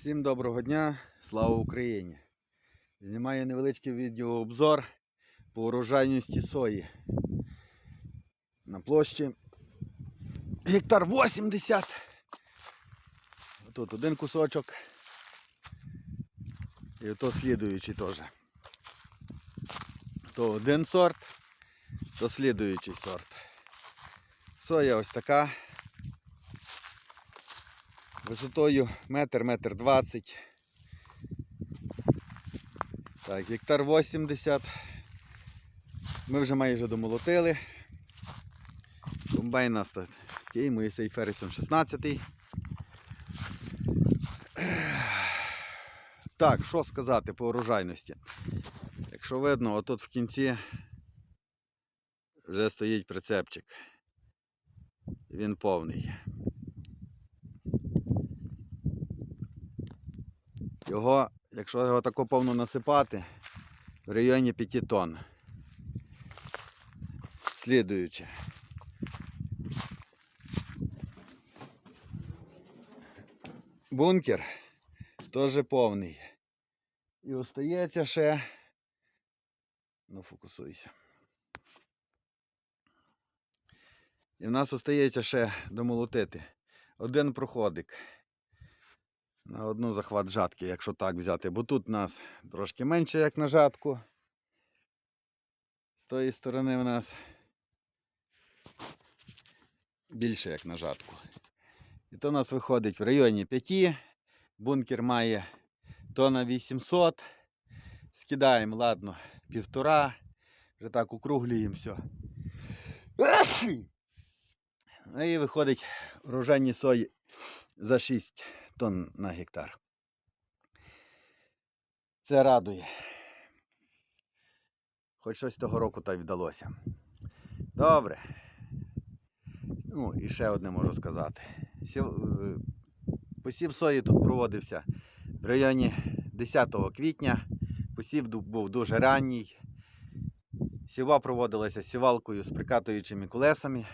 Всім доброго дня, слава Україні! Знімаю невеличкий відеообзор по урожайності сої. На площі гектар 80. Тут один кусочок. І то слідуючий теж. То один сорт, то слідуючий сорт. Соя ось така. Висотою метр, метр двадцять. Так, гектар 80. Ми вже майже домолотили. Комбайн нас такий, Моїсей Феррицем 16. Так, що сказати по урожайності? Якщо видно, отут в кінці вже стоїть прицепчик. Він повний. Його, якщо його тако повно насипати, в районі 5 тонн. Слідуюче. Бункер теж повний. І остається ще. Ну, фокусуйся. І в нас остається ще домолотити один проходик на одну захват жатки, якщо так взяти. Бо тут у нас трошки менше, як на жатку. З тої сторони в нас більше, як на жатку. І то у нас виходить в районі 5. Бункер має тонна 800. Скидаємо, ладно, півтора. Вже так округлюємо все. Ну і виходить урожайні сої за 6 тонн на гектар. Це радує. Хоч щось того року та й вдалося. Добре. Ну, і ще одне можу сказати. Е, Посів сої тут проводився в районі 10 квітня. Посів був дуже ранній. Сіва проводилася сівалкою з прикатуючими колесами.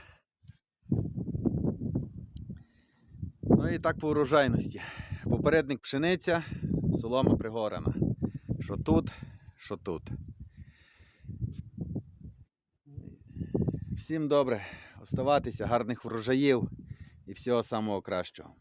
Ну і так по урожайності. Попередник пшениця, солома пригорана. Що тут, що тут. Всім добре оставатися, гарних врожаїв і всього самого кращого.